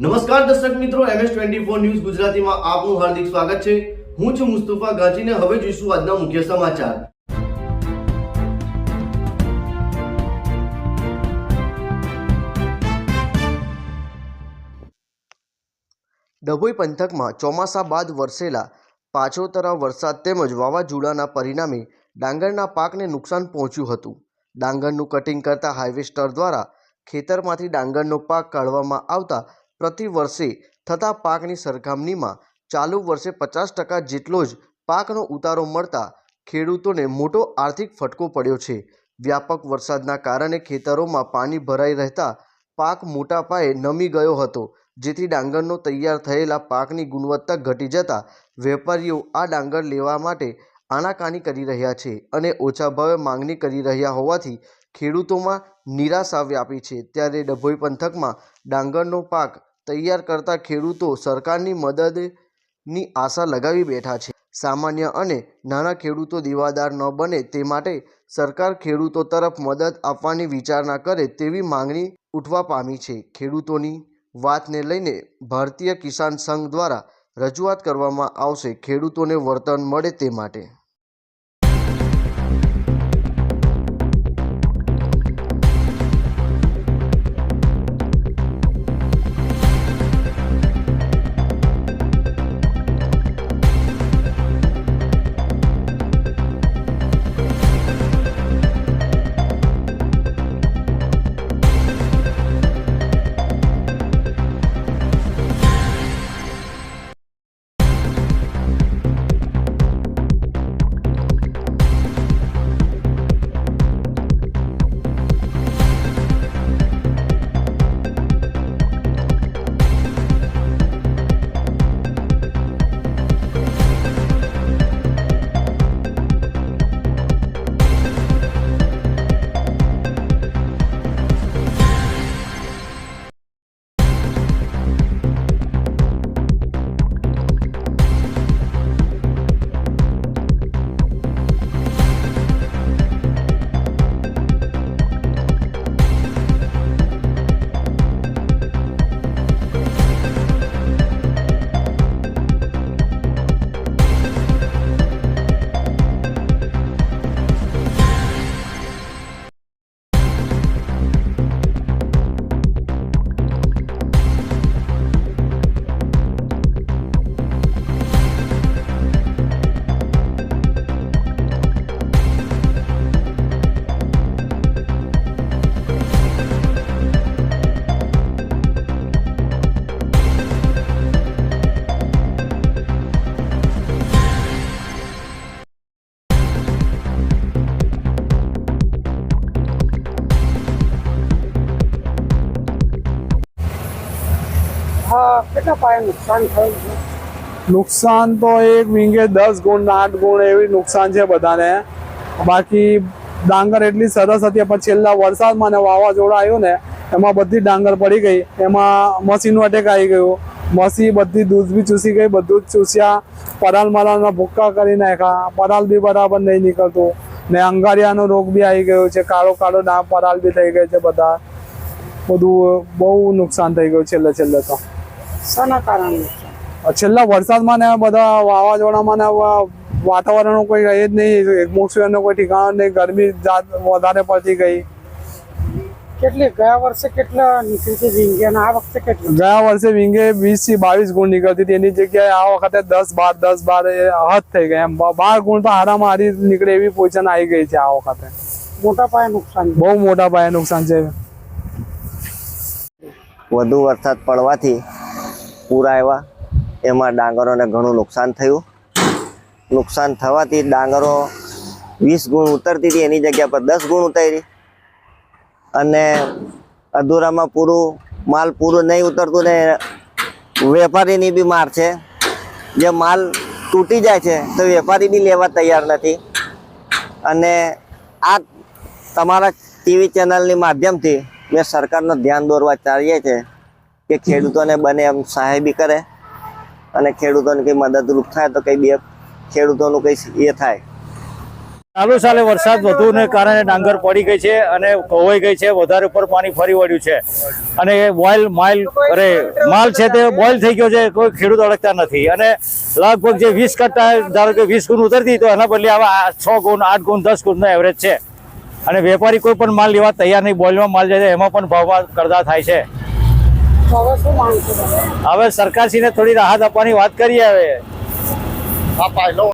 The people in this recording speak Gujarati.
નમસ્કાર દર્શક મિત્રો એમએસ ટ્વેન્ટી ફોર ન્યૂઝ ગુજરાતીમાં આપનું હાર્દિક સ્વાગત છે. હું છું મુસ્તફા ગાંચીને હવે જોઈશું આજના મુખ્ય સમાચાર. ડભોઈ પંથકમાં ચોમાસા બાદ વરસેલા પાછોતરા વરસાદ તેમજ વાવાઝોડાના પરિણામે ડાંગરના પાકને નુકસાન પહોંચ્યું હતું. ડાંગરનું કટિંગ કરતા હાઇવેસ્ટર દ્વારા ખેતરમાંથી ડાંગરનો પાક કાઢવામાં આવતા પ્રતિ વર્ષે થતા પાકની સરખામણીમાં ચાલુ વર્ષે પચાસ ટકા જેટલો જ પાકનો ઉતારો મળતા ખેડૂતોને મોટો આર્થિક ફટકો પડ્યો છે. વ્યાપક વરસાદના કારણે ખેતરોમાં પાણી ભરાઈ રહેતા પાક મોટા પાયે નમી ગયો હતો, જેથી ડાંગરનો તૈયાર થયેલા પાકની ગુણવત્તા ઘટી જતા વેપારીઓ આ ડાંગર લેવા માટે આનાકાની કરી રહ્યા છે અને ઓછા ભાવે માંગણી કરી રહ્યા હોવાથી ખેડૂતોમાં નિરાશા વ્યાપી છે. ત્યારે ડભોઈ પંથકમાં ડાંગરનો પાક તૈયાર કરતા ખેડૂતો સરકારની મદદની આશા લગાવી બેઠા છે. સામાન્ય અને નાના ખેડૂતો દીવાદાર ન બને તે માટે સરકાર ખેડૂતો તરફ મદદ આપવાની વિચારણા કરે તેવી માંગણી ઉઠવા પામી છે. ખેડૂતોની વાતને લઈને ભારતીય કિસાન સંઘ દ્વારા રજૂઆત કરવામાં આવશે. ખેડૂતોને વળતર મળે તે માટે કેટલા પાયે નુકસાન થયું છે? નુકસાન તો એક વીંગે દસ ગુણ, આઠ ગુણ એવી નુકસાન છે બધાને. બાકી ડાંગર એટલી સરસ હતી, પણ છેલ્લા વરસાદમાં ને વાવાઝોડા આવ્યું ને, એમાં બધી ડાંગર પડી ગઈ. એમાં મસીનું અટેક આવી ગયું. મસી બધી દૂધ બી ચૂસી ગઈ, બધું જ ચૂસ્યા. પરાલ મરાલના ભૂક્કા કરી નાખ્યા. પરાલ બી બરાબર નહીં નીકળતું. ને અંગારિયાનો રોગ બી આવી ગયો છે. કાળો કાળો ડાંગ પરાલ બી થઈ ગઈ છે બધા. બધું બહુ નુકસાન થઈ ગયું છેલ્લે છેલ્લે તો. શાના કારણે? છેલ્લા વરસાદમાં ને બધા વાવાઝોડામાં ને વાતાવરણ વાતાવરણનું કોઈ રહે જ નહીં. એટમોસ્ફિયરનો કોઈ ઠેકાણો નહીં. ગરમી જાત વધારે પડતી ગઈ. કેટલી? ગયા વર્ષે કેટલા નીકળી હતી વીંગે? અને આ વખતે કેટલી? ગયા વર્ષે વિંગે વીસથી બાવીસ ગુણ નીકળતી હતી. એની જગ્યાએ આ વખતે દસ બાર દસ બાર એ હદ થઈ ગયા એમ બાર ગુણ તો હારામાં હારી નીકળે એવી પોઝિશન આવી ગઈ છે આ વખતે. મોટા પાયે નુકસાન બહુ મોટા પાયે નુકસાન છે. વધુ વરસાદ પડવાથી પૂર આવ્યા. એમાં ડાંગરોને ઘણું નુકસાન થયું. નુકસાન થવાથી ડાંગરો વીસ ગુણ ઉતરતી હતી, એની જગ્યા પર દસ ગુણ ઉતારી. અને અધૂરામાં પૂરું, માલ પૂરું નહીં ઉતરતું ને વેપારીની બી માર છે. જે માલ તૂટી જાય છે, તો વેપારી બી લેવા તૈયાર નથી. અને આ તમારા ટીવી ચેનલની માધ્યમથી મેં સરકારનું ધ્યાન દોરવા ચાહીએ છે કે ખેડૂતોને બને એમ સહાય બી કરે અને ખેડૂતોને કંઈ મદદરૂપ થાય તો કંઈ બે ખેડૂતોનું કંઈ એ થાય. ચાલુ સાલે વરસાદ વધુને કારણે ડાંગર પડી ગઈ છે અને ખોવાઈ ગઈ છે, વધારે ઉપર પાણી ફરી વળ્યું છે. અને બોઇલ માઇલ અરે, માલ છે તે બોઇલ થઈ ગયો છે, કોઈ ખેડૂત અડકતા નથી. અને લગભગ જે વીસ કટ્ટા ધારો કે વીસ ગુણ ઉતરતી તો એના બદલે આવા છ ગુણ, આઠ ગુણ, દસ ગુણનો એવરેજ છે. અને વેપારી કોઈ પણ માલ લેવા તૈયાર નહીં બોઇલમાં માલ જાય એમાં પણ ભાવમાં કરતા થાય છે તો હવે શું માંગ છે તમે હવે સરકારશ્રીને થોડી રાહત આપવાની વાત કરીએ હવે.